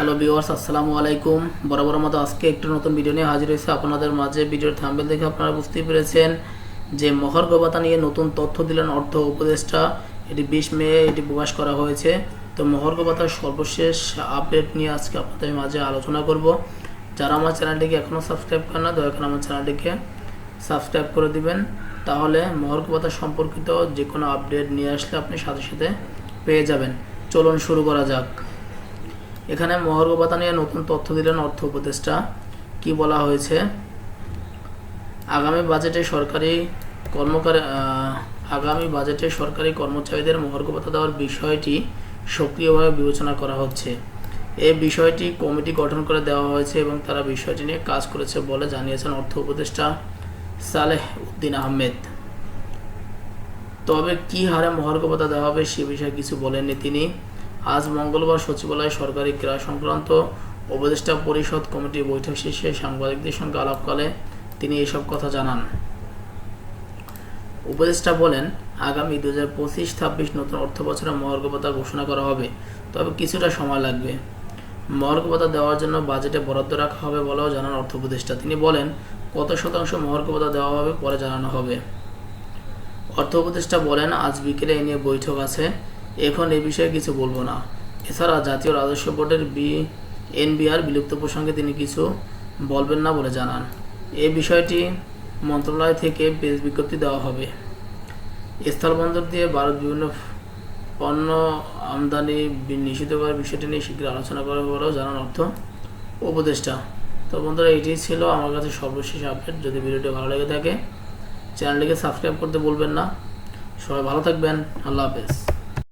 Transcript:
Hello viewers আসসালামু আলাইকুম। বরাবর মতো আজকে একটু নতুন ভিডিও নিয়ে হাজির হয়েছে আপনাদের মাঝে। ভিডিওর থাম্বেল দেখে আপনারা বুঝতেই পেরেছেন যে মহার্ঘ ভাতা নিয়ে নতুন তথ্য দিলেন অর্থ উপদেষ্টা। এটি বিশ মে, এটি প্রকাশ করা হয়েছে। তো মহার্ঘ ভাতার সর্বশেষ আপডেট নিয়ে আজকে আপনাদের মাঝে আলোচনা করব। যারা আমার চ্যানেলটিকে এখনও সাবস্ক্রাইব করেন না, দয়া করে আমার চ্যানেলটিকে সাবস্ক্রাইব করে দিবেন। তাহলে মহার্ঘ ভাতা সম্পর্কিত যে কোনো আপডেট নিয়ে আসলে আপনি সাথে সাথে পেয়ে যাবেন। চলুন শুরু করা যাক। এখানে মহার্ঘ নিয়ে নতুন তথ্য দিলেন অর্থ উপদেষ্টা। কি বলা হয়েছে? আগামী বাজেটে সরকারি কর্মকার আগামী বাজেটে সরকারি কর্মচারীদের মহার্ঘ দেওয়ার বিষয়টি সক্রিয়ভাবে বিবেচনা করা হচ্ছে। এই বিষয়টি কমিটি গঠন করে দেওয়া হয়েছে এবং তারা বিষয়টি নিয়ে কাজ করেছে বলে জানিয়েছেন অর্থ উপদেষ্টা সালেহ উদ্দিন আহমেদ। তবে কি হারে মহার্ঘ দেওয়া হবে সে বিষয়ে কিছু বলেননি তিনি। আজ মঙ্গলবার সচিবালয়ে সরকারি ক্রীড়া সংক্রান্ত উপদেষ্টা পরিষদ কমিটির বৈঠক শেষে সাংবাদিকদের সঙ্গে আলাপকালে তিনি এসব কথা জানান। উপদেষ্টা বলেন, আগামী দু হাজার পঁচিশ, ছাব্বিশ নতুন অর্থ বছরে মহার্ঘ ঘোষণা করা হবে, তবে কিছুটা সময় লাগবে। মহার্ঘ দেওয়ার জন্য বাজেটে বরাদ্দ রাখা হবে বলেও জানান অর্থ উপদেষ্টা। তিনি বলেন, কত শতাংশ মহার্ঘ দেওয়া হবে পরে জানানো হবে। অর্থ উপদেষ্টা বলেন, আজ বিকেলে এ নিয়ে বৈঠক আছে। এখন এ বিষয়ে কিছু বলব না। এছাড়া জাতীয় রাজস্ব বোর্ডের বি এনবিআর বিলুপ্ত প্রসঙ্গে তিনি কিছু বলবেন না বলে জানান। এ বিষয়টি মন্ত্রণালয় থেকে প্রেস বিজ্ঞপ্তি দেওয়া হবে। স্থলবন্দর দিয়ে ভারত বিভিন্ন পণ্য আমদানি নিষিদ্ধ করার বিষয়টি নিয়ে শীঘ্র আলোচনা করা বলেও জানান অর্থ উপদেষ্টা। তো বন্ধুরা, এটি ছিল আমার কাছে সর্বশেষ আপডেট। যদি ভিডিওটি ভালো লেগে থাকে, চ্যানেলটিকে সাবস্ক্রাইব করতে বলবেন না। সবাই ভালো থাকবেন। আল্লাহ হাফেজ।